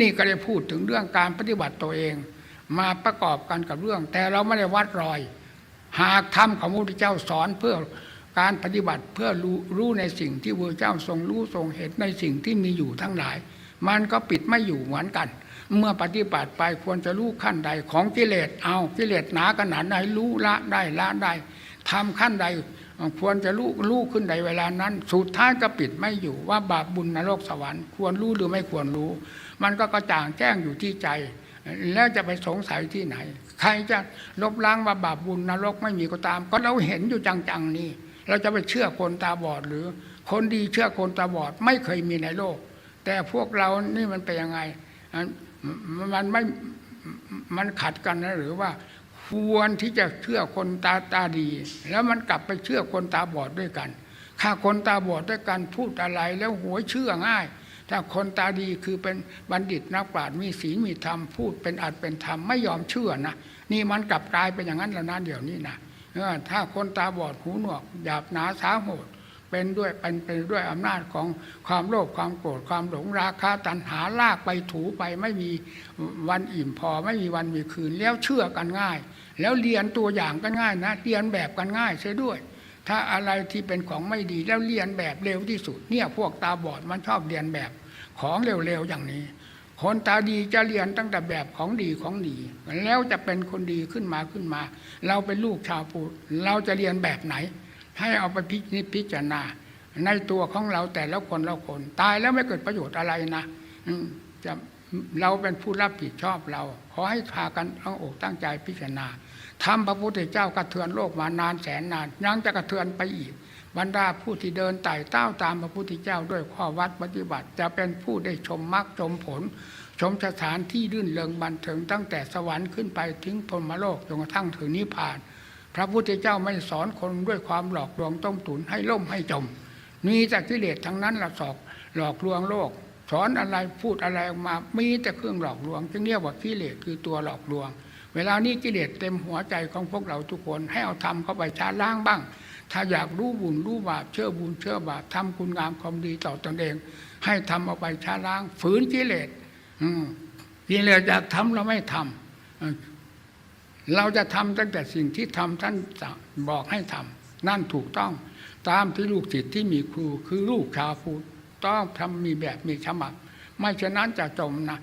นี่ก็ได้พูดถึงเรื่องการปฏิบัติตัวเอง มาประกอบกันกับเรื่อง แต่เราไม่ได้วัดรอย หากธรรมของพระพุทธเจ้าสอนเพื่อการปฏิบัติเพื่อรู้รู้ในสิ่งที่พระเจ้าทรงรู้ทรงเห็นในสิ่งที่มีอยู่ทั้งหลาย มันก็ปิดไม่อยู่เหมือนกัน เมื่อปฏิบัติไปควรจะรู้ขั้นใดของกิเลสเอากิเลสหนาขนาดไหนรู้ละได้ละได้ทำขั้นใดควรจะรู้รู้ขึ้นใดเวลานั้น สุดท้ายก็ปิดไม่อยู่ว่าบาปบุญนรกสวรรค์ ควรรู้หรือไม่ควรรู้ มันก็กระจ่างแจ้งอยู่ที่ใจ แล้วจะไปสงสัยที่ไหน ใครจะลบล้างว่าบาปบุญนรกไม่มีก็ตาม ก็เราเห็นอยู่จังๆนี่ เราจะไปเชื่อคนตาบอดหรือ คนดีเชื่อคนตาบอดไม่เคยมีในโลก แต่พวกเรานี่มันเป็นยังไงมันไม่มันขัดกันนะหรือว่าควรที่จะเชื่อคนตาตาดี แล้วมันกลับไปเชื่อคนตาบอดด้วยกัน ถ้าคนตาบอดด้วยกันพูดอะไรแล้วหัวเชื่อง่าย ถ้าคนตาดีคือเป็นบัณฑิตนักปราชญ์มีศีลมีธรรมพูดเป็นอัดเป็นธรรมไม่ยอมเชื่อนะนี่มันกลับกลายเป็นอย่างนั้นแล้วนะเดี๋ยวนี้นะถ้าคนตาบอดหูหนวกหยาบหนาสาโหดเป็นด้วยเป็นเป็นด้วยอำนาจของความโลภความโกรธความหลงราคะตัณหาลากไปถูไปไม่มีวันอิ่มพอไม่มีวันมีคืนแล้วเชื่อกันง่าย แล้วเรียนตัวอย่างกันง่ายนะเรียนแบบกันง่ายใช่ด้วย ถ้าอะไรที่เป็นของไม่ดีแล้วเรียนแบบเร็วที่สุดเนี่ยพวกตาบอดมันชอบเรียนแบบ ของเร็วๆอย่างนี้ คนตาดีจะเรียนตั้งแต่แบบของดีของดี แล้วจะเป็นคนดีขึ้นมาขึ้นมา เราเป็นลูกชาวพุทธเราจะเรียนแบบไหน ให้เอาไปพิจิพจารณา ในตัวของเราแต่ละคนละคน ตายแล้วไม่เกิดประโยชน์อะไรนะจะเราเป็นผู้รับผิดชอบเรา ขอให้พากันตั้งอกตั้งใจพิจารณาทำพระพุทธเจ้ากระเทือนโลกมานานแสนนาน ยังจะกระเทือนไปอีก บรรดาผู้ที่เดินไต่เต้าตามพระพุทธเจ้าด้วยข้อวัดปฏิบัติ จะเป็นผู้ได้ชมมรรคชมผล ชมสถานที่รื่นเริงบันเทิงตั้งแต่สวรรค์ขึ้นไปถึงพรมโลกจนกระทั่งถึงนิพพาน พระพุทธเจ้าไม่สอนคนด้วยความหลอกลวงต้มตุนให้ล่มให้จม มีแต่กิเลสทั้งนั้นละสอกหลอกลวงโลก สอนอะไรพูดอะไรออกมามีแต่เครื่องหลอกลวงจึงเรียกว่ากิเลสคือตัวหลอกลวง เวลานี้กิเลสเต็มหัวใจของพวกเราทุกคนให้เอาทำเข้าไปชาล้างบ้าง ถ้าอยากรู้บุญรู้บาปเชื่อบุญเชื่อบาปทำคุณงามความดีต่อตนเอง ให้ทำเอาไปช้าล้าง ฝืนกิเลสกิเลสอยากทำเราไม่ทำเราจะทำตั้งแต่สิ่งที่ทำท่านบอกให้ทำนั่นถูกต้อง ตามที่ลูกศิษย์ที่มีครูคือลูกชาวพุทธต้องทำมีแบบมีฉบับไม่ฉะนั้นจะจมนะ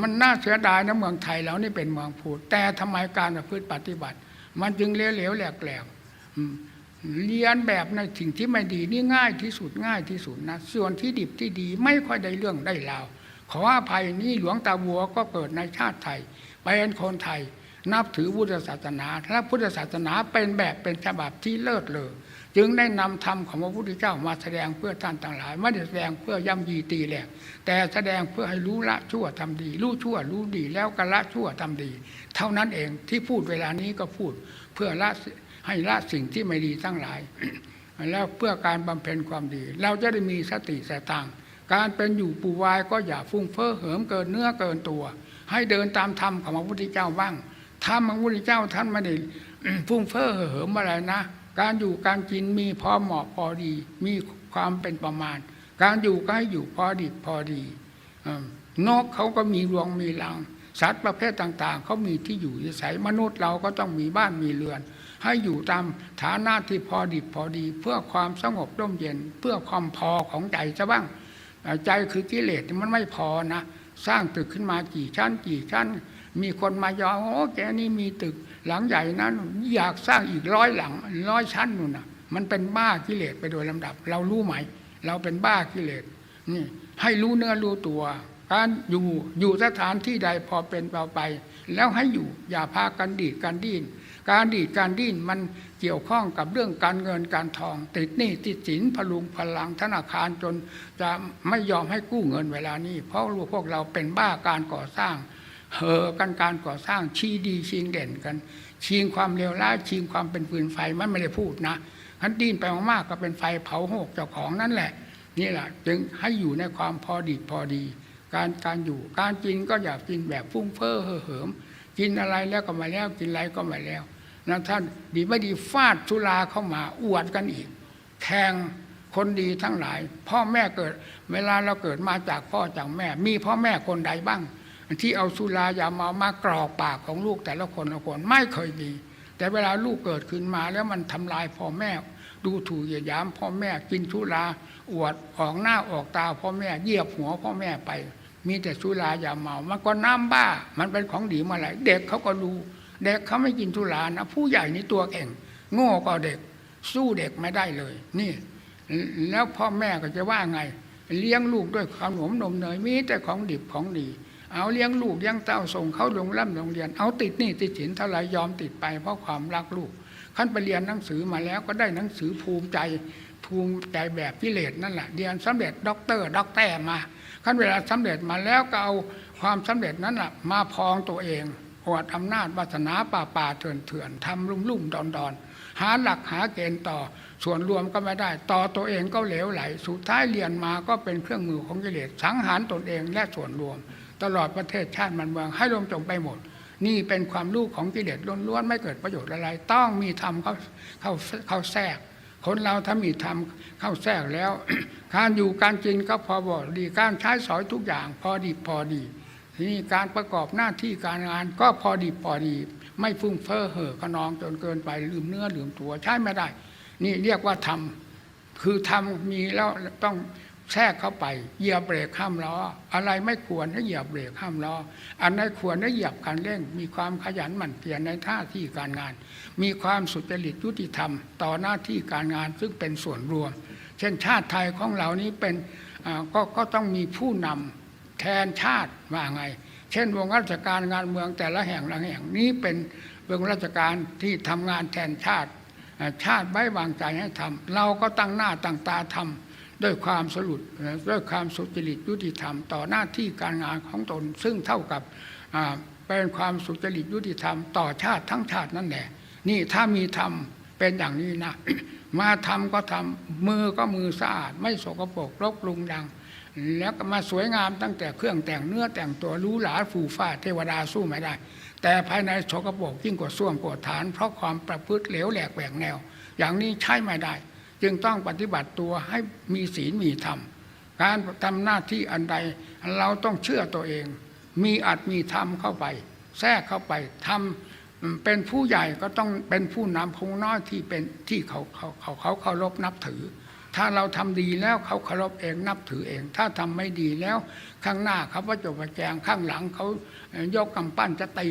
มันน่าเสียดายนะเมืองไทยแล้วนี่เป็นเมืองพุทธแต่ทำไมการประพฤติปฏิบัติ มันจึงเหลวแหลกๆอืม เรียนแบบในสิ่งที่ไม่ดีนี่ง่ายที่สุดง่ายที่สุดนะส่วนที่ดิบที่ดีไม่ค่อยได้เรื่องได้ราวขออภัยนี่หลวงตาบัวก็เกิดในชาติไทยเป็นคนไทย นับถือพุทธศาสนาและพุทธศาสนาเป็นแบบเป็นฉบับที่เลิศเลอจึงได้นำธรรมของพระพุทธเจ้ามาแสดงเพื่อท่านต่างหลายไม่ได้แสดงเพื่อย่ำยีตีแหลกแต่แสดงเพื่อให้รู้ละชั่วทำดี รู้ชั่วรู้ดีแล้วก็ละชั่วทำดี เท่านั้นเองที่พูดเวลานี้ก็พูดเพื่อละ ให้ละสิ่งที่ไม่ดีทั้งหลาย แล้วเพื่อการบำเพ็ญความดี เราจะได้มีสติสตังการเป็นอยู่ปูวายก็อย่าฟุ้งเฟ้อเหิมเกินเนื้อเกินตัว ให้เดินตามธรรมของพระพุทธเจ้าบ้างธรรมของพระพุทธเจ้าท่านไม่ได้ฟุ้งเฟ้อเหิมอะไรนะ การอยู่การกินมีพอเหมาะพอดี มีความเป็นประมาณ การอยู่ก็ให้อยู่พอดีพอดีเอ่อนกเขาก็มีรวงมีรังสัตว์ประเภทต่าง ๆ เขามีที่อยู่อาศัยมนุษย์เราก็ต้องมีบ้านมีเรือน ให้อยู่ตามฐานะที่พอดีพอดี เพื่อความสงบร่มเย็น เพื่อความพอของใจซะบ้าง ใจคือกิเลสมันไม่พอนะ สร้างตึกขึ้นมากี่ชั้นกี่ชั้น มีคนมายอโอ้แกนี่มีตึกหลังใหญ่นะอยากสร้างอีกร้อยหลังร้อยชั้นนู่นนะมันเป็นบ้ากิเลสไปโดยลำดับ เรารู้ไหม เราเป็นบ้ากิเลสนี่ให้รู้เนื้อรู้ตัวการอยู่อยู่สถานที่ใดพอเป็นเปล่าไป แล้วให้อยู่อย่าพากันดีดกันดิ้น การดีดการดิ้นมันเกี่ยวข้องกับเรื่องการเงินการทอง ติดหนี้ติดสินพลุงพลังธนาคารจนจะไม่ยอมให้กู้เงินเวลานี้ เพราะรู้พวกเราเป็นบ้าการก่อสร้างเหอกันการก่อสร้างชี้ดีชิงเด่นกัน ชิงความเลวร้ายชิงความเป็นปืนไฟมันไม่ได้พูดนะขันดิ้นไปมากๆก็เป็นไฟเผาโหกเจ้าของนั่นแหละ นี่แหละจึงให้อยู่ในความพอดีพอดี การการอยู่การกินก็อย่ากินแบบฟุ้งเฟ้อเห่อเหิมกินอะไรแล้วก็มาแล้วกินอะไรก็มาแล้ว นะท่านดีไม่ดีฟาดสุราเข้ามาอวดกันอีกแข่งคนดีทั้งหลาย พ่อแม่เกิด เวลาเราเกิดมาจากพ่อจากแม่ มีพ่อแม่คนใดบ้าง ที่เอาสุรายามามากรอกปากของลูกแต่ละคนละคนไม่เคยมีแต่เวลาลูกเกิดขึ้นมาแล้วมันทำลายพ่อแม่ ดูถูกเหยียดหยามพ่อแม่กินสุราอวดออกหน้าออกตาพ่อแม่เหยียบหัวพ่อแม่ไป มีแต่สุรายาเมา มันก็น้ำบ้า มันเป็นของดีมาหลายเด็กเขาก็รู้ เด็กเขาไม่กินสุรานะผู้ใหญ่นี่ตัวเก่งโง่ก็เด็ก สู้เด็กไม่ได้เลย นี่ แล้วพ่อแม่ก็จะว่าไง เลี้ยงลูกด้วยขนมนมเนยมีแต่ของดิบของดี เอาเลี้ยงลูกเลี้ยงเต้าส่งเขาโรงร่ำโรงเรียน เอาติดนี่ติดสินเท่าไรยอมติดไป เพราะความรักลูกขั้นไปเรียนหนังสือมาแล้วก็ได้หนังสือภูมิใจภูมิใจแบบพิเลศนั่นแหละเรียนสำเร็จด็อกเตอร์ด็อกแต้มาขั้นเวลาสำเร็จมาแล้วก็เอาความสำเร็จนั้นแหละมาพองตัวเอง อวดอำนาจวาสนาป่าป่าเถื่อนเถื่อนทำลุ่มลุ่มดอนดอนหาหลักหาเกณฑ์ต่อส่วนรวมก็ไม่ได้ ต่อตัวเองก็เหลวไหล สุดท้ายเรียนมาก็เป็นเครื่องมือของกิเลสสังหารตนเองและส่วนรวม ตลอดประเทศชาติมันเมืองให้รวมจงไปหมด นี่เป็นความรู้ของกิเลสล้วนๆไม่เกิดประโยชน์อะไร ต้องมีธรรมเข้าเข้าเข้าแทรก คนเราถ้ามีธรรมเข้าแทรกแล้วการอยู่การกินก็พอบอกดีการใช้สอยทุกอย่าง พอดีพอดี ทีนี้การประกอบหน้าที่การงานก็พอดีพอดี ไม่ฟุ้งเฟ้อเห่อขนองจนเกินไปลืมเนื้อลืมตัวใช้ไม่ได้ นี่เรียกว่าธรรมคือธรรมมีแล้วต้องแทรกเข้าไปเหยียบเบรกห้ามล้ออะไรไม่ควรให้เหยียบเบรกห้ามล้ออันไหนควรให้เหยียบคันเร่ง มีความขยันหมั่นเพียรในท่าที่การงาน มีความสุจริตยุติธรรม ต่อหน้าที่การงานซึ่งเป็นส่วนรวม เช่นชาติไทยของเรานี้เป็นอ่าก็ก็ต้องมีผู้นำ แทนชาติว่าไง เช่นวงราชการงานเมืองแต่ละแห่งละแห่งนี้เป็นวงราชการที่ทำงานแทนชาติ ชาติไว้วางใจให้ทำเราก็ตั้งหน้าตั้งตาทำด้วยความสรุปด้วยความสุจริตยุติธรรม ต่อหน้าที่การงานของตน ซึ่งเท่ากับเป็นความสุจริตยุติธรรม ต่อชาติทั้งชาตินั่นแหละ นี่ถ้ามีธรรมเป็นอย่างนี้นะ มาทำก็ทำมือก็มือสะอาด ไม่สกปรกรกลุงดัง แล้วก็มาสวยงามตั้งแต่เครื่องแต่งเนื้อแต่งตัวรู้หลาฟูฟ้าเทวดาสู้ไม่ได้ แต่ภายในสกปกยิ่งกว่าส้วมกว่าฐาน เพราะความประพฤติเหลวแหลกแหวกแนว อย่างนี้ใช้ไม่ได้ จึงต้องปฏิบัติตัวให้มีศีลมีธรรมการทำหน้าที่อันใดเราต้องเชื่อตัวเอง มีอัดมีธรรมเข้าไป แทรกเข้าไปทำเป็นผู้ใหญ่ก็ต้องเป็นผู้นำพงน้อยที่เป็นที่เขาเขาเขาเขาเคารพนับถือ ถ้าเราทำดีแล้วเขาเคารพเองนับถือเอง ถ้าทำไม่ดีแล้ว ข้างหน้าเขาประจบประแจงข้างหลังเขายกกำปั้นจะตี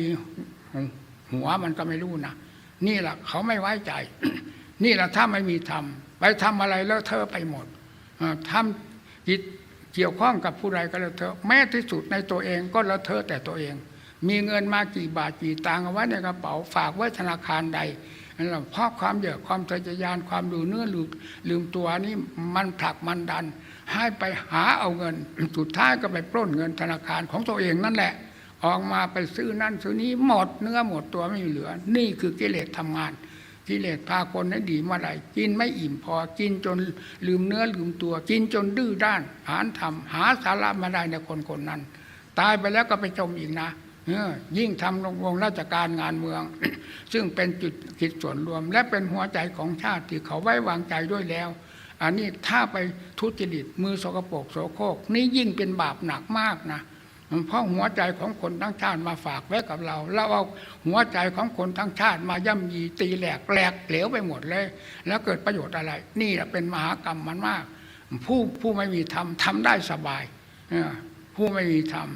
หัวมันก็ไม่รู้นะนี่แหละเขาไม่ไว้ใจ นี่แหละถ้าไม่มีธรรมไปทำอะไรแล้วเธอไปหมดอ่าทำจิตเกี่ยวข้องกับผู้ใดก็แล้วเธอแม้ที่สุดในตัวเองก็แล้วเธอแต่ตัวเอง มีเงินมากี่บาทกี่ตังค์เอาไว้ในกระเป๋าฝากไว้ธนาคารใด นั่นแหละเพราะความเดือดความทะยยานความดูเนื้อลืมลืมตัวนี่มันผลักมันดัน ให้ไปหาเอาเงิน สุดท้ายก็ไปปล้นเงินธนาคารของตัวเองนั่นแหละ ออกมาไปซื้อนั่นซื้อนี้หมดเนื้อหมดตัวไม่มีเหลือ นี่คือกิเลสทำงานกิเลสพาคนให้ดีเมื่อไหร่กินไม่อิ่มพอ กินจนลืมเนื้อลืมตัว กินจนดื้อด้านหานทำหาสาระม่ได้ในคนคนนั้น ตายไปแล้วก็ไปจมอีกนะ ยิ่งทำลงวงราชการงานเมือง ซึ่งเป็นจุดกิจส่วนรวม และเป็นหัวใจของชาติที่เขาไว้วางใจด้วยแล้ว อันนี้ถ้าไปทุจริตมือสกปรกโสโครกนี่ยิ่งเป็นบาปหนักมากนะเพราะหัวใจของคนทั้งชาติมาฝากไว้กับเรา เราเอาหัวใจของคนทั้งชาติมาย่ำยีตีแหลกแหลกเหลวไปหมดเลย แล้วเกิดประโยชน์อะไร นี่แหละเป็นมหากรรมมันมาก ผู้ผู้ไม่มีธรรมทำได้สบายผู้ไม่มีธรรม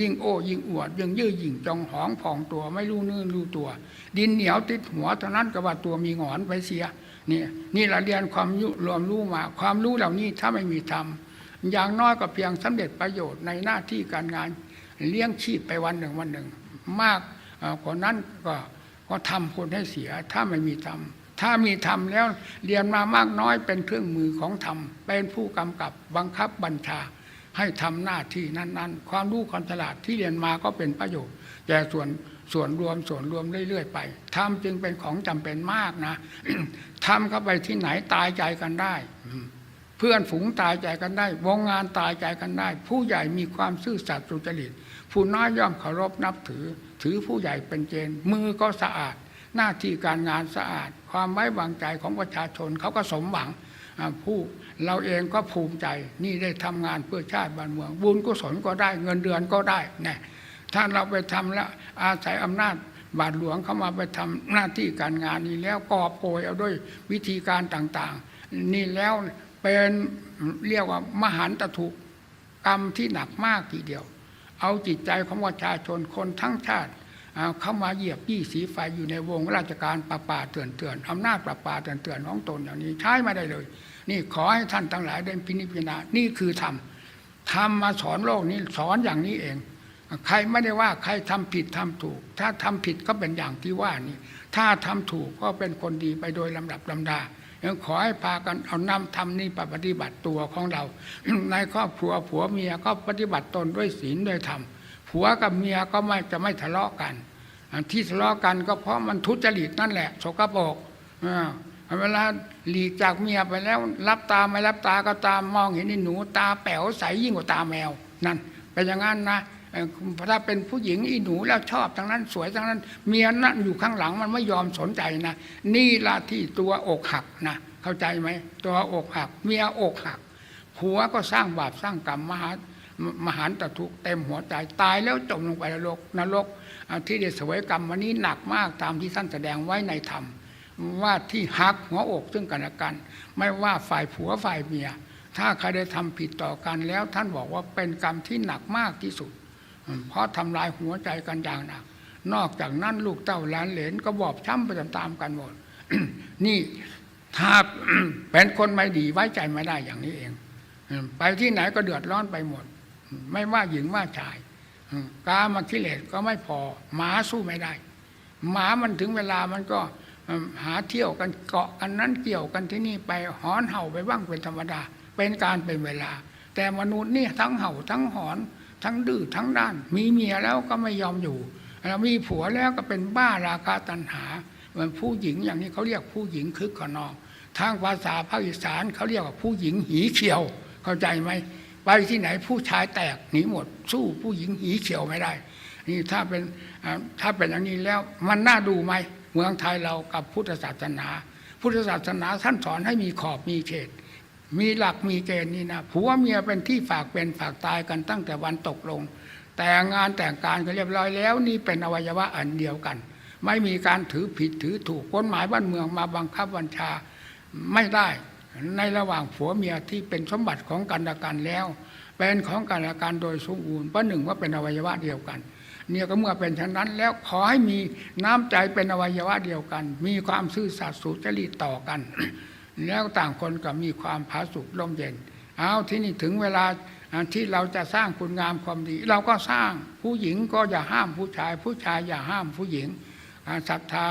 ยิ่งโอ้ยิ่งอวดยิ่งยื้อยิ่งจองหองผ่องตัวไม่รู้เนื้อรู้ตัว ดินเหนียวติดหัวเท่านั้นก็ว่าตัวมีงอนไปเสียนี่นี่เราเรียนความยุรวมรู้มา ความรู้เหล่านี้ถ้าไม่มีธรรมอย่างน้อยก็เพียงสำเร็จประโยชน์ในหน้าที่การงานเลี้ยงชีพไปวันหนึ่งวันหนึ่ง มากกว่านั้นก็ก็ทำคนให้เสียถ้าไม่มีธรรมถ้ามีธรรมแล้วเรียนมามากน้อยเป็นเครื่องมือของธรรมเป็นผู้กำกับบังคับบัญชา ให้ทำหน้าที่นั้น ๆ ความรู้ความฉลาดที่เรียนมาก็เป็นประโยชน์แก่ส่วนส่วนรวมส่วนรวมเรื่อยๆไปธรรมจึงเป็นของจำเป็นมากนะทำเข้าไปที่ไหนตายใจกันได้ เพื่อนฝูงตายใจกันได้ วงงานตายใจกันได้ ผู้ใหญ่มีความซื่อสัตย์สุจริตผู้น้อยย่อมเคารพนับถือ ถือผู้ใหญ่เป็นเกณฑ์มือก็สะอาด หน้าที่การงานสะอาด ความไว้วางใจของประชาชนเขาก็สมหวังผู้ เราเองก็ภูมิใจนี่ได้ทำงานเพื่อชาติบ้านเมือง บุญกุศลก็ได้เงินเดือนก็ได้นะถ้าเราไปทำแล้วอาศัยอำนาจบาทหลวงเข้ามาไปทำหน้าที่การงานนี้แล้วกอบโกยเอาด้วยวิธีการต่างๆ นี่แล้วเป็นเรียกว่ามหันตทุกกรรมที่หนักมากทีเดียว เอาจิตใจของประชาชนคนทั้งชาติอ่าเข้ามาเหยียบยี่สีไฟอยู่ในวงราชการประป่าเตือนเตือนอำนาจประป่าเตือนเตือนของตนอย่างนี้ใช้ไม่ได้เลย นี่ขอให้ท่านทั้งหลายได้พินิจพิจารณานี่คือธรรมธรรมมาสอนโลกนี้สอนอย่างนี้เอง ใครไม่ได้ว่าใครทำผิดทำถูก ถ้าทำผิดก็เป็นอย่างที่ว่านี่ถ้าทำถูกก็เป็นคนดีไปโดยลำดับลำดายังขอให้พากันเอานำธรรมนี้ไปปฏิบัติตัวของเรา ในครอบครัวผัวเมียก็ปฏิบัติตนด้วยศีลด้วยธรรมผัวกับเมียก็ไม่จะไม่ทะเลาะกันอันที่ทะเลาะกันก็เพราะมันทุจริตนั่นแหละสกปรกอ่า เวลาหลีกจากเมียไปแล้ว รับตาไม่รับตาก็ตามมองเห็นนี่หนูตาแป๋วใสยิ่งกว่าตาแมวนั่นเป็นอย่างนั้นนะถ้าเป็นผู้หญิงอีหนูแล้วชอบทั้งนั้นสวยทั้งนั้น เมียนั่นอยู่ข้างหลังมันไม่ยอมสนใจนะนี่ละที่ตัวอกหักนะเข้าใจไหมตัวอกหัก เมียอกหักผัวก็สร้างบาปสร้างกรรมมหามหันตทุกเต็มหัวใจตายแล้วจมลงไปนรกนรกที่ได้สวยกรรมวันนี้หนักมากตามที่ท่านแสดงไว้ในธรรม ว่าที่หักหัวอกซึ่งกันและกัน ไม่ว่าฝ่ายผัวฝ่ายเมีย ถ้าใครได้ทำผิดต่อกันแล้ว ท่านบอกว่าเป็นกรรมที่หนักมากที่สุด เพราะทำลายหัวใจกันอย่างหนัก นอกจากนั้นลูกเต้าหลานเหลนก็บอบช้ำไปตามๆกันหมด นี่ถ้าเป็นคนไม่ดีไว้ใจไม่ได้อย่างนี้เอง ไปที่ไหนก็เดือดร้อนไปหมด ไม่ว่าหญิงว่าชายกามากิเลสก็ไม่พอ หมาสู้ไม่ได้ หมามันถึงเวลามันก็ หาเที่ยวกันเกาะกันนั้นเกี่ยวกันที่นี่ไปหอนเห่าไปบ้างเป็นธรรมดา เป็นการเป็นเวลา แต่มนุษย์นี่ทั้งเห่าทั้งหอน ทั้งดื้อทั้งด้าน มีเมียแล้วก็ไม่ยอมอยู่แล้วมีผัวแล้วก็เป็นบ้าราคาตัณหาเหมือนผู้หญิงอย่างนี้เขาเรียกผู้หญิงคึกขนอง ทางภาษาภาคอีสานเขาเรียกว่าผู้หญิงหีเขียว เข้าใจไหมไปที่ไหนผู้ชายแตกหนีหมด สู้ผู้หญิงหีเขียวไม่ได้ นี่ถ้าเป็นถ้าเป็นอย่างนี้แล้วมันน่าดูไหม เมืองไทยเรากับพุทธศาสนา พุทธศาสนาท่านสอนให้มีขอบมีเขต มีหลักมีเกณฑ์นี่นะผัวเมียเป็นที่ฝากเป็นฝากตายกันตั้งแต่วันตกลง แต่งานแต่งการก็เรียบร้อยแล้ว นี่เป็นอวัยวะอันเดียวกัน ไม่มีการถือผิดถือถูกกฎหมายบ้านเมืองมาบังคับบัญชาไม่ได้ในระหว่างผัวเมียที่เป็นสมบัติของกันและกันแล้ว เป็นของกันและกันโดยสมบูรณ์เพราะหนึ่งว่าเป็นอวัยวะเดียวกัน เนี่ยก็เมื่อเป็นเช่นนั้น แล้วขอให้มีน้ำใจเป็นอวัยวะเดียวกัน มีความซื่อสัตย์สุจริตต่อกัน แล้วต่างคนก็มีความผาสุกร่มเย็น เอาที่นี่ถึงเวลาที่เราจะสร้างคุณงามความดี เราก็สร้างผู้หญิงก็อย่าห้ามผู้ชาย ผู้ชายอย่าห้ามผู้หญิงศรัทธา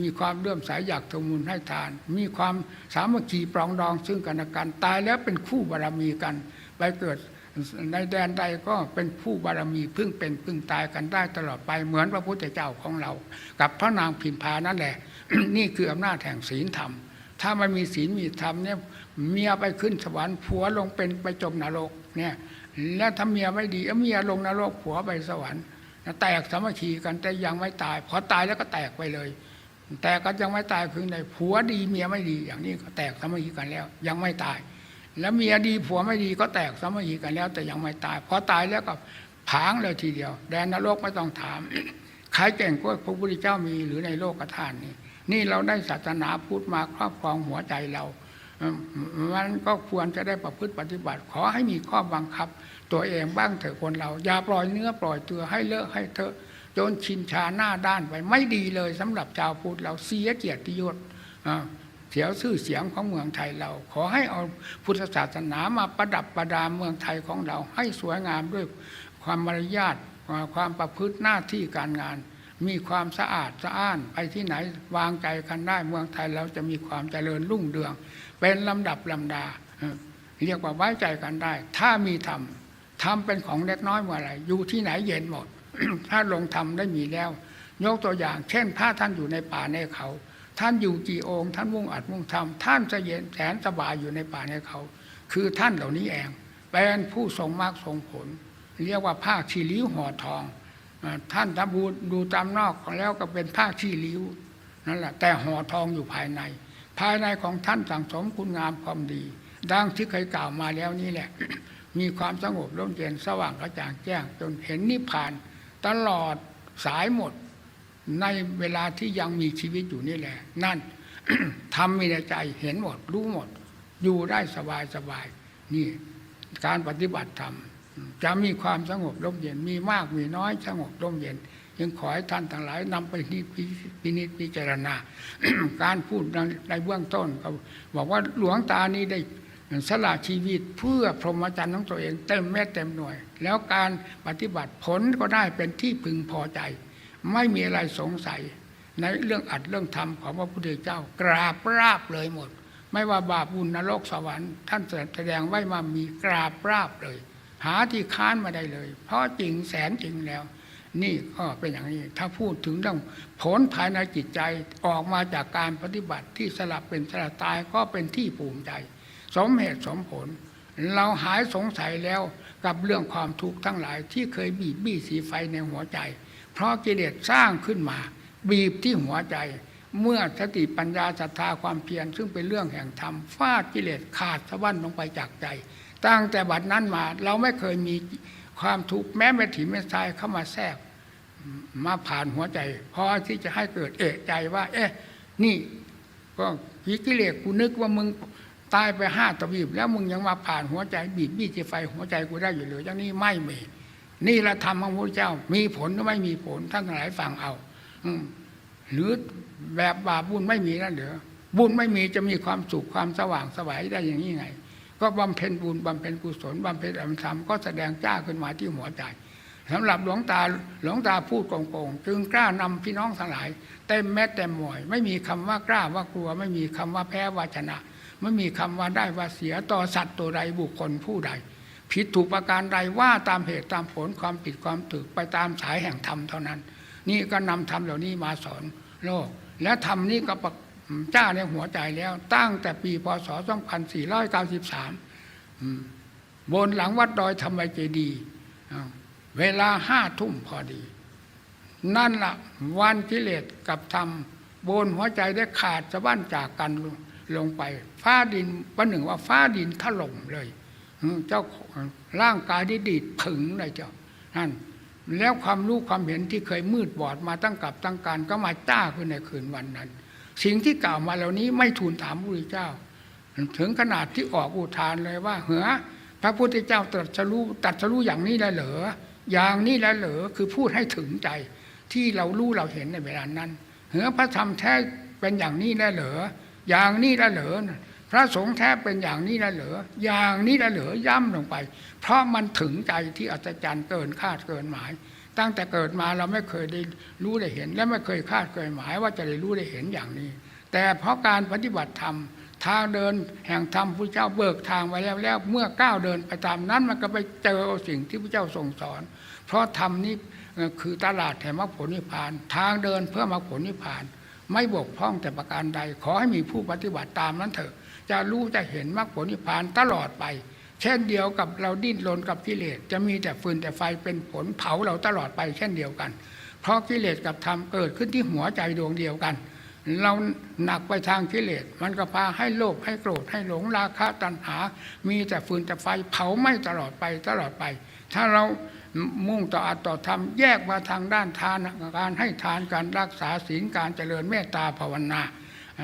มีความเลื่อมใสอยากทำบุญให้ทาน มีความสามัคคีปรองดองซึ่งกันและกันตายแล้วเป็นคู่บารมีกัน ไปเกิด ในแดนใดก็เป็นคู่บารมีพึ่งเป็นพึ่งตายกันได้ตลอดไปเหมือนพระพุทธเจ้าของเรา กับพระนางพิมพานั่นแหละ นี่คืออำนาจแห่งศีลธรรม ถ้าไม่มีศีลมีธรรมเนี่ยเมียไปขึ้นสวรรค์ผัวลงเป็นไปจมนรกเนี่ยแล้วถ้าเมียไม่ดีเอาเมียลงนรกผัวไปสวรรค์แตกสามัคคีกันแต่ยังไม่ตายพอตายแล้วก็แตกไปเลย แต่ก็ยังไม่ตายคือในผัวดีเมียไม่ดีอย่างนี้ก็แตกสามัคคีกันแล้ว ยังไม่ตาย แล้วเมียดีผัวไม่ดีก็แตกสามัคคีกันแล้ว แต่ยังไม่ตายพอตายแล้วก็ผางเลยทีเดียว แดนนรกไม่ต้องถามใครเก่งก็พระพุทธเจ้ามีหรือในโลกธาตุนี้ นี่เราได้ศาสนาพุทธมาครอบครองหัวใจเรามันก็ควรจะได้ประพฤติปฏิบัติ ขอให้มีข้อบังคับ ตัวเองบ้างเถอะคนเรา อย่าปล่อยเนื้อปล่อยตัวให้เลอะให้เถอะจนชินชาหน้าด้านไปไม่ดีเลยสำหรับชาวพุทธเราเสียเกียรติยศ เสียชื่อเสียงของเมืองไทยเรา ขอให้เอาพุทธศาสนามาประดับประดาเมืองไทยของเรา ให้สวยงามด้วยความมารยาทความประพฤติหน้าที่การงาน มีความสะอาดสะอ้านไปที่ไหนวางใจกันได้เมืองไทยเราจะมีความเจริญรุ่งเรือง เป็นลำดับลำดา เรียกว่าไว้ใจกันได้ ถ้ามีธรรมธรรมเป็นของเล็กน้อยเมื่อไรอยู่ที่ไหนเย็นหมด ถ้าลงธรรมได้มีแล้ว ยกตัวอย่าง เช่น ถ้าท่านอยู่ในป่าในเขา ท่านอยู่กี่องค์ท่านมุ่งอัดมุ่งทำท่านจะเย็นแสนสบายอยู่ในป่าในเขา คือท่านเหล่านี้เองเป็นผู้ทรงมากทรงผล เรียกว่าผ้าชีริ้วห่อทอง ท่านทำบูดูตามนอกแล้วก็เป็นผ้าชีริ้วนั่นแหละแต่ห่อทองอยู่ภายใน ภายในของท่านสั่งสมคุณงามความดี ดังที่เคยกล่าวมาแล้วนี่แหละ มีความสงบร่มเย็นสว่างกระจ่างแจ้ง จนเห็นนิพพาน ตลอดสายหมด ในเวลาที่ยังมีชีวิตอยู่นี่แหละ นั่นทำมีในใจเห็นหมดรู้หมด อยู่ได้สบายสบายนี่การปฏิบัติธรรมจะมีความสงบร่มเย็นมีมากมีน้อยสงบร่มเย็นยังขอให้ท่านทั้งหลายนำไปนิพพินิจพิจารณา การพูดในเบื้องต้นก็บอกว่าหลวงตานี้ได้สละชีวิตเพื่อพรหมจรรย์ของตัวเองเต็มเม็ดเต็มหน่วย แล้วการปฏิบัติผลก็ได้เป็นที่พึงพอใจ ไม่มีอะไรสงสัย ในเรื่องอัดเรื่องธรรมของพระพุทธเจ้ากราบราบเลยหมด ไม่ว่าบาปบุญนรกสวรรค์ท่านแสดงไว้มามีกราบราบเลย หาที่ค้านมาได้เลย เพราะจริงแสนจริงแล้ว นี่ก็เป็นอย่างนี้ ถ้าพูดถึงเรื่องผลภายในจิตใจออกมาจากการปฏิบัติที่สลับเป็นสลับตายก็เป็นที่ภูมิใจสมเหตุสมผล เราหายสงสัยแล้วกับเรื่องความทุกข์ทั้งหลายที่เคยบีบบี้สีไฟในหัวใจ ราะกิเลสสร้างขึ้นมา บีบที่หัวใจ เมื่อสติปัญญาศรัทธาความเพียรซึ่งเป็นเรื่องแห่งธรรมฟาดกิเลสขาดสะบั้นลงไปจากใจ ตั้งแต่บัดนั้นมาเราไม่เคยมีความทุกข์แม้ไม่ถีไม่ทรายเข้ามาแทรกมาผ่านหัวใจพอที่จะให้เกิดเอะใจว่า เอ๊ะ นี่ ก็ผีกิเลสกูนึกว่ามึงตายไปห้าตวีบแล้วมึงยังมาผ่านหัวใจบีบบี้จีไฟหัวใจกูได้อยู่หรืออย่างนี้ไม่มี นี่ละธรรมของพระเจ้า มีผลหรือไม่มีผลท่านทั้งหลายฟังเอา อืหรือแบบบาบุญไม่มีนั่นเหรอบุญไม่มีจะมีความสุขความสว่างสวายได้อย่างนี้ไง ก็บำเพ็ญบุญบำเพ็ญกุศลบำเพ็ญอธรรมก็แสดงจ้าขึ้นมาที่หัวใจสำหรับหลวงตาหลวงตาพูดโกงๆจึงกล้านำพี่น้องทั้งหลายเต็มแม้เต็มหมวย ไม่มีคำว่ากล้าว่ากลัว ไม่มีคำว่าแพ้ว่าชนะ ไม่มีคำว่าได้ว่าเสียต่อสัตว์ตัวใดบุคคลผู้ใด ผิดถูกประการใดว่าตามเหตุตามผลความผิดความถูกไปตามสายแห่งธรรมเท่านั้น นี่ก็นำธรรมเหล่านี้มาสอนโลก และธรรมนี้ก็ประจ้าในหัวใจแล้ว ตั้งแต่ปีพศ 2493 บนหลังวัดดอยธรรมเจดี เวลาห้าทุ่มพอดี นั่นล่ะวันกิเลสกับธรรมบนหัวใจได้ขาดสะบั้นจากกันลงไป ฟ้าดินประหนึ่งว่าฟ้าดินถล่มเลย เจ้าร่างกายที่ดีดถึงเลยเจ้านั่นแล้วความรู้ความเห็นที่เคยมืดบอดมาตั้งกับตั้งการก็มาจ้าขึ้นในคืนวันนั้น สิ่งที่กล่าวมาเหล่านี้ไม่ทูลถามพระพุทธเจ้า ถึงขนาดที่ออกอุทานเลยว่า เหอพระพุทธเจ้าตรัสรู้ตรัสรู้อย่างนี้แล้วเหรออย่างนี้แล้วเหรอคือพูดให้ถึงใจ ที่เรารู้เราเห็นในเวลานั้น เหอพระธรรมแท้เป็นอย่างนี้แล้วเหรออย่างนี้แล้วเหรอ พระสงฆ์แท้เป็นอย่างนี้ล้วเหรออย่างนี้ล้วเหรอย่ำลงไป เพราะมันถึงใจที่อัศจรรย์เกินคาดเกินหมาย ตั้งแต่เกิดมาเราไม่เคยได้รู้ได้เห็น และไม่เคยคาดเกินหมายว่าจะได้รู้ได้เห็นอย่างนี้ แต่เพราะการปฏิบัติธรรมทางเดินแห่งธรรมพระเจ้าเบิกทางไว้แล้วแล้วเมื่อก้าวเดินไปตามนั้นมันก็ไปเจอสิ่งที่พระเจ้าทรงสอน เพราะธรรมนี้คือตลาดแห่งมรรคผลนิพพาน ทางเดินเพื่อมรรคผลนิพพาน ไม่บกพร่องแต่ประการใด ขอให้มีผู้ปฏิบัติตามนั้นเถอะ จะรู้จะเห็นมรรคผลนิพพานตลอดไป เช่นเดียวกับเราดิ้นรนกับกิเลสจะมีแต่ฟืนแต่ไฟเป็นผลเผาเราตลอดไปเช่นเดียวกัน เพราะกิเลสกับธรรมเกิดขึ้นที่หัวใจดวงเดียวกัน เราหนักไปทางกิเลสมันก็พาให้โลภให้โกรธให้หลงราคะตัณหา มีแต่ฟืนแต่ไฟเผาไม้ตลอดไปตลอดไป ถ้าเรามุ่งต่ออัตต่อธรรมแยกมาทางด้านทานการให้ทานการรักษาศีลการเจริญเมตตาภาวนา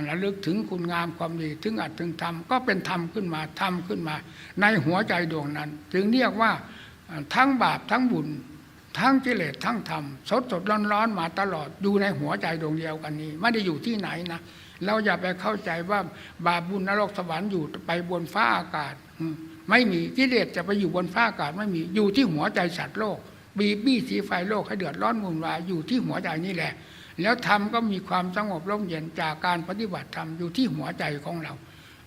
ระลึกถึงคุณงามความดีถึงอัตถึงธรรมก็เป็นธรรมขึ้นมาธรรมขึ้นมา ในหัวใจดวงนั้น จึงเรียกว่าทั้งบาปทั้งบุญ ทั้งกิเลสทั้งธรรมสดสดร้อนร้อนมาตลอดอยู่ในหัวใจดวงเดียวกันนี้ ไม่ได้อยู่ที่ไหนนะเราอย่าไปเข้าใจว่าบาปบุญนรกสวรรค์อยู่ไปบนฟ้าอากาศ ไม่มีกิเลสจะไปอยู่บนฟ้าอากาศไม่มีอยู่ที่หัวใจสัตว์โลก บีบี้สีไฟโลกให้เดือดร้อนมุนวายอยู่ที่หัวใจนี่แหละ แล้วธรรมก็มีความสงบร่มเย็นจากการปฏิบัติธรรมอยู่ที่หัวใจของเรา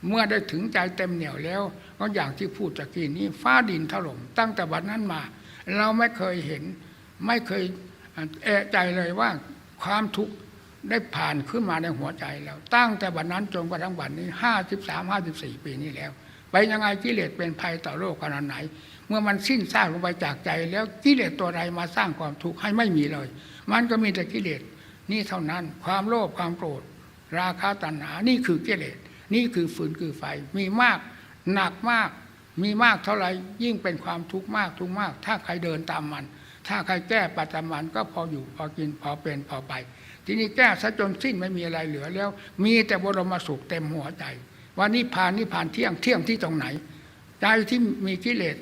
เมื่อได้ถึงใจเต็มเหนี่ยวแล้ว ก็อย่างที่พูดตะกี้นี้ฟ้าดินถล่มตั้งแต่วันนั้นมา เราไม่เคยเห็น ไม่เคยเอะใจเลยว่าความทุกข์ได้ผ่านขึ้นมาในหัวใจแล้วตั้งแต่วันนั้นจนกระทั่งวันนี้ห้าสิบสามห้าสิบสี่ปีนี้แล้ว ไปยังไงกิเลสเป็นภัยต่อโลกขนาดไหน เมื่อมันสิ้นซากลงไปจากใจ แล้วกิเลสตัวใดมาสร้างความทุกข์ให้ไม่มีเลย มันก็มีแต่กิเลส นี่เท่านั้นความโลภความโกรธ ราคาตัณหา นี่คือกิเลสนี่คือฝืนคือไฟมีมากหนักมาก มีมากเท่าไหร่ยิ่งเป็นความทุกข์มากทุกข์มาก ถ้าใครเดินตามมัน ถ้าใครแก้ปัจจุบันก็พออยู่พอกินพอเป็นพอไป ทีนี้แก้ซะจนสิ้นไม่มีอะไรเหลือแล้ว มีแต่บรมสุขเต็มหัวใจว่านิพพานนิพพานเที่ยงเที่ยงที่ตรงไหนใจที่มีกิเลส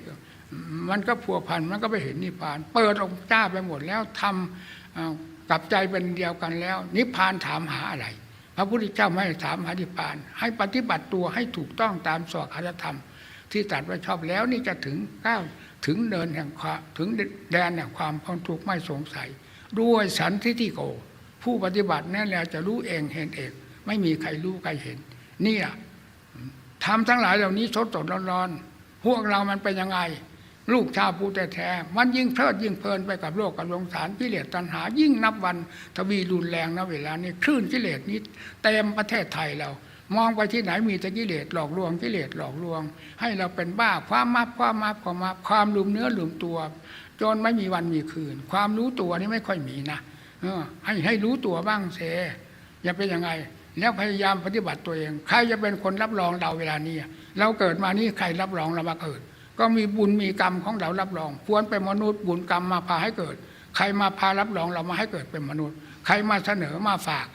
มันก็พัวพันมันก็ไปเห็นนิพพาน เปิดองค์จ้าไปหมดแล้วทำ กับใจเป็นเดียวกันแล้ว นิพพานถามหาอะไร พระพุทธเจ้าไม่ถามหานิพพาน ให้ปฏิบัติตัวให้ถูกต้องตามสวดคธรรม ที่ตรัสไว้ชอบแล้วนี่จะถึงก้าวถึงเดินแห่งความถึงแดนแห่งความพ้นทุกข์ไม่สงสัย ด้วยสันทิฏฐิโก ผู้ปฏิบัตินั่นแหละจะรู้เองเห็นเองไม่มีใครรู้ใครเห็น นี่อะทำทั้งหลายเหล่านี้สดสดนร้อนๆพวกเรามันเป็นยังไง ลูกชาวผู้แท้มันยิ่งเพลิดยิ่งเพลินไปกับโลกกับสงสารกิเลสตัณหา ยิ่งนับวันทวีรุนแรงนะเวลานี้คลื่นกิเลสนี้เต็มประเทศไทยเรา มองไปที่ไหนมีแต่กิเลสหลอกลวงกิเลสหลอกลวง ให้เราเป็นบ้าความมับความมับความมับความลืมเนื้อลืมตัว จนไม่มีวันมีคืน ความรู้ตัวนี่ไม่ค่อยมีนะเออให้ให้รู้ตัวบ้างเสอย่าเป็นยังไง แล้วพยายามปฏิบัติตัวเอง ใครจะเป็นคนรับรองเราเวลานี้เราเกิดมานี่ใครรับรองเรามาเกิด ก็มีบุญมีกรรมของเรารับรองควรเป็นมนุษย์บุญกรรมมาพาให้เกิด ใครมาพารับรองเรามาให้เกิดเป็นมนุษย์ ใครมาเสนอมาฝาก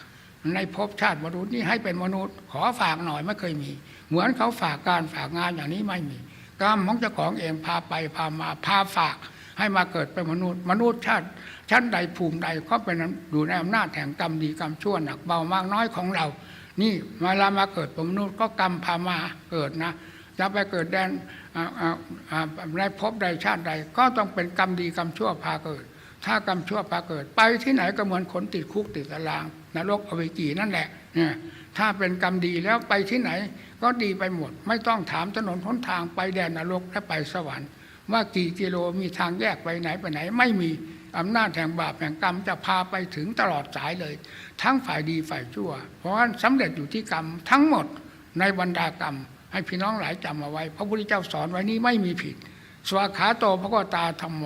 ในภพชาติมนุษย์นี่ให้เป็นมนุษย์ ขอฝากหน่อยไม่เคยมี เหมือนเขาฝากการฝากงานอย่างนี้ไม่มีกรรมของเจ้าของเองพาไปพามาพาฝากให้มาเกิดเป็นมนุษย์ มนุษย์ชาติชั้นใดภูมิใดก็เป็นอยู่ในอำนาจแห่งกรรมดีกรรมชั่วหนักเบามากน้อยของเรา นี่เวลามาเกิดเป็นมนุษย์ก็กรรมพามาเกิดนะ จะไปเกิดแดนอ่าอ่าอ่าในภพใดชาติใด ก็ต้องเป็นกรรมดีกรรมชั่วพาเกิด ถ้ากรรมชั่วพาเกิด ไปที่ไหนก็เหมือนคนติดคุกติดตารางนรกอเวจีนั่นแหละเนี่ยถ้าเป็นกรรมดีแล้วไปที่ไหนก็ดีไปหมด ไม่ต้องถามถนนหนทางไปแดนนรกและไปสวรรค์ ว่ากี่กิโลมีทางแยกไปไหนไปไหน ไม่มีอำนาจแห่งบาปแห่งกรรมจะพาไปถึงตลอดสายเลย ทั้งฝ่ายดีฝ่ายชั่ว เพราะฉะนั้นสำเร็จอยู่ที่กรรมทั้งหมดในบรรดากรรม ให้พี่น้องหลายจำเอาไว้ พระพุทธเจ้าสอนไว้นี้ไม่มีผิด สวาขาโตพระกตาธรรมโม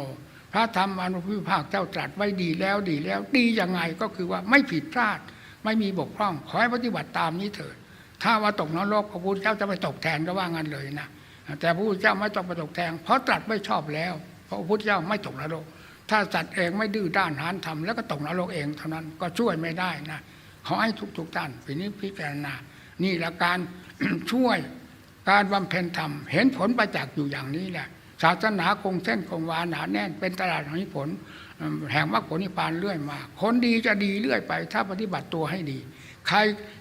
พระธรรมอนุพิภาคเจ้าตรัสไว้ดีแล้วดีแล้ว ดียังไงก็คือว่าไม่ผิดพลาด ไม่มีบกพร่อง ขอให้ปฏิบัติตามนี้เถิด ถ้าว่าตกนรกพระพุทธเจ้าจะไปตกแทนก็ว่างั้นเลยนะ แต่พระพุทธเจ้าไม่ต้องไปตกแทนเพราะตรัสไม่ชอบแล้ว พระพระพุทธเจ้าไม่ตกนรก ถ้าสัตว์เองไม่ดื้อด้านหานทำแล้วก็ตกนรกเองเท่านั้นก็ช่วยไม่ได้นะขอให้ทุกๆท่านปีนี้พิจารณานี่ละการช่วย การบำเพ็ญธรรม เห็นผลประจักษ์อยู่อย่างนี้แหละศาสนาคงเส้นคงวาหนาแน่นเป็นตลาดแห่งผล แห่งมรรคผลนิพพานเรื่อยมา คนดีจะดีเรื่อยไป ถ้าปฏิบัติตัวให้ดี ใคร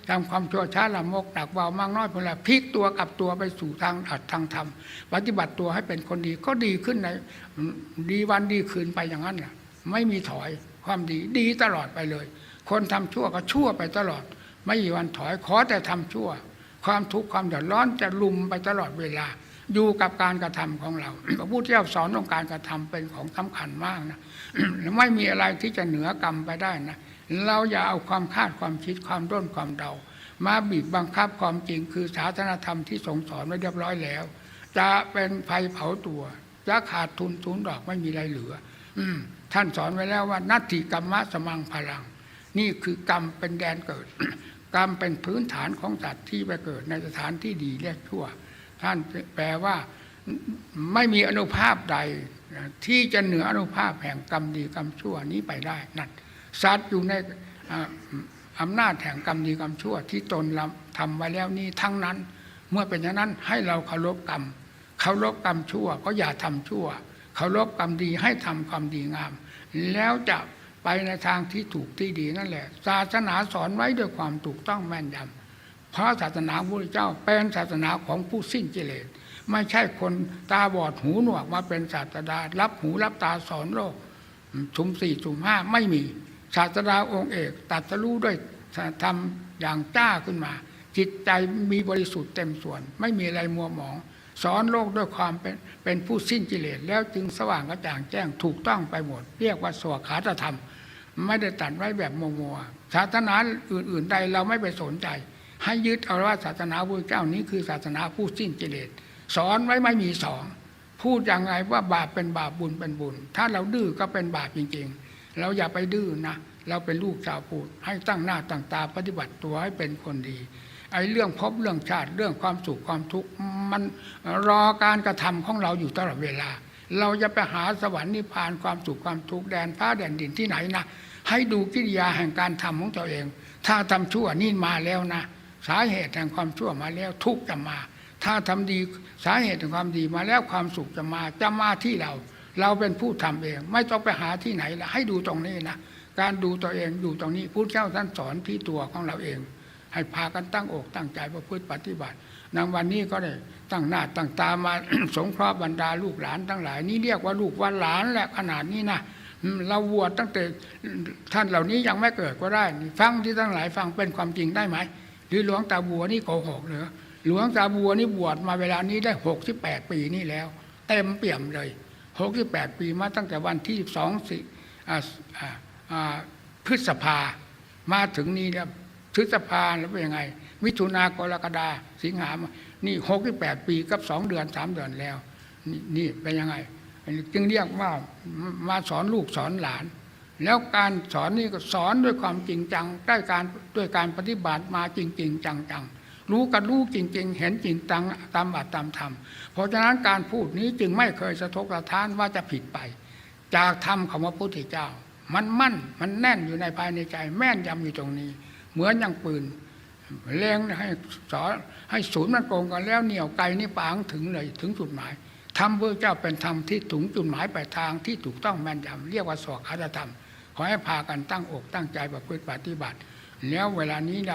ทำความชั่วช้าละมกหนักเบามากน้อยพลพลิกตัวกลับตัวไปสู่ทางอัดทางธรรมปฏิบัติตัวให้เป็นคนดีก็ดีขึ้นในดีวันดีคืนไปอย่างนั้นแหละไม่มีถอยความดีดีตลอดไปเลย คนทำชั่วก็ชั่วไปตลอด ไม่มีวันถอยขอแต่ทำชั่ว ความทุกข์ความเดือดร้อนจะลุมไปตลอดเวลา อยู่กับการกระทำของเราพระพุทธเจ้าสอนองการกระทำเป็นของสำคัญมากนะไม่มีอะไรที่จะเหนือกรรมไปได้นะเราอย่าเอาความคาดความคิดความด้นความเดา มาบีบบังคับความจริงคือศาสนธรรมที่ทรงสอนไว้เรียบร้อยแล้ว จะเป็นไฟเผาตัวจะขาดทุนทุนดอกไม่มีอะไรเหลือ อืท่านสอนไว้แล้วว่านัตถิกรรมะสมังพลัง นี่คือกรรมเป็นแดนเกิด กรรมเป็นพื้นฐานของสัตว์ที่ไปเกิดในสถานที่ดีและชั่ว ท่านแปลว่าไม่มีอนุภาพใดที่จะเหนืออนุภาพแห่งกรรมดีกรรมชั่วนี้ไปได้นั่นสัตว์อยู่ในอำนาจแห่งกรรมดีกรรมชั่ว ที่ตนเราทำไว้แล้วนี้ทั้งนั้น เมื่อเป็นอย่างนั้นให้เราเคารพกรรมเคารพกรรมชั่วก็อย่าทำชั่วเคารพกรรมดีให้ทำความดีงาม แล้วจะ ไปในทางที่ถูกที่ดีนั่นแหละ ศาสนาสอนไว้ด้วยความถูกต้องแม่นยำเพราะศาสนาพระเจ้าเป็นศาสนาของผู้สิ้นกิเลสไม่ใช่คนตาบอดหูหนวกมาเป็นศาสดา รับหูรับตาสอนโลกชุมสี่ชุมห้าไม่มีศาสดาองค์เอก ตัดรู้ด้วยทำอย่างจ้าขึ้นมา จิตใจมีบริสุทธิ์เต็มส่วน ไม่มีอะไรมัวหมอง สอนโลกด้วยความเป็นเป็นผู้สิ้นกิเลสแล้วจึงสว่างกระจ่างแจ้งถูกต้องไปหมด เรียกว่าสวขาตธรรม ไม่ได้ตัดไว้แบบมัวๆศาสนาอื่น ๆ ใดเราไม่ไปสนใจ ให้ยึดเอาว่าศาสนาพระเจ้านี้คือศาสนาผู้สิ้นกิเลสสอนไว้ไม่มีสองพูดอย่างไรว่าบาปเป็นบาปบุญเป็นบุญ ถ้าเราดื้อก็เป็นบาปจริงๆ เราอย่าไปดื้อนะ เราเป็นลูกชาวพุทธให้ตั้งหน้าตั้งตาปฏิบัติตัวให้เป็นคนดี ไอ้เรื่องพบเรื่องชาติเรื่องความสุขความทุกข์มันรอการกระทำของเราอยู่ตลอดเวลา เราจะไปหาสวรรค์นิพพานความสุขความทุกข์แดนฟ้าแดนดินที่ไหนนะให้ดูกิริยาแห่งการทำของตัวเอง ถ้าทำชั่วนี่มาแล้วนะ สาเหตุแห่งความชั่วมาแล้วทุกข์จะมา ถ้าทำดีสาเหตุแห่งความดีมาแล้วความสุขจะมาจะมาที่เรา เราเป็นผู้ทำเอง ไม่ต้องไปหาที่ไหนละให้ดูตรงนี้นะการดูตัวเองดูตรงนี้พุทธเจ้าท่านสอนที่ตัวของเราเอง ให้พากันตั้งอกตั้งใจประพฤติปฏิบัติ นางวันนี้ก็ได้ตั้งหน้าตั้งตามา สงเคราะห์บรรดาลูกหลานทั้งหลาย นี่เรียกว่าลูกว่าหลานแหละขนาดนี้นะเราบวชตั้งแต่ท่านเหล่านี้ยังไม่เกิดก็ได้ ฟังที่ทั้งหลายฟังเป็นความจริงได้ไหม หรือหลวงตาบัวนี่โกหกเหรอหลวงตาบัวนี่บวชมาเวลานี้ได้หกสิบแปดปีนี่แล้ว เต็มเปี่ยมเลยหกสิบแปดปีมาตั้งแต่วันที่สองสิอ่าอ่าอ่าพฤษภามาถึงนี้เนี่ยพฤษภาแล้วเป็นยังไง มิถุนากรกฎาสิงหานี่หกสิบแปดปีกับสองเดือนสามเดือนแล้วนี่นี่เป็นยังไง จึงเรียกว่ามาสอนลูกสอนหลาน แล้วการสอนนี่ก็สอนด้วยความจริงจังได้การด้วยการปฏิบัติมาจริงๆจังๆรู้กันรู้จริง ๆ เห็นจริงตังตามอัตตามธรรม เพราะฉะนั้นการพูดนี้จึงไม่เคยสะทกสะท้านว่าจะผิดไป จากธรรมของพระพุทธเจ้า มันมั่นมันแน่นอยู่ในภายในใจ แม่นยำอยู่ตรงนี้ เหมือนอย่างปืน เล็งให้สอนให้ศูนย์มันโกงกันแล้วเหนี่ยวไกลนี่ปางถึงเลยถึงจุดหมายทำเบื้อเจ้าเป็นธรรมที่ถึงจุดหมายปลายทางที่ถูกต้องแม่นยำเรียกว่าสวากขาธรรม ขอให้พากันตั้งอกตั้งใจประพฤติปฏิบัติ แล้วเวลานี้เรา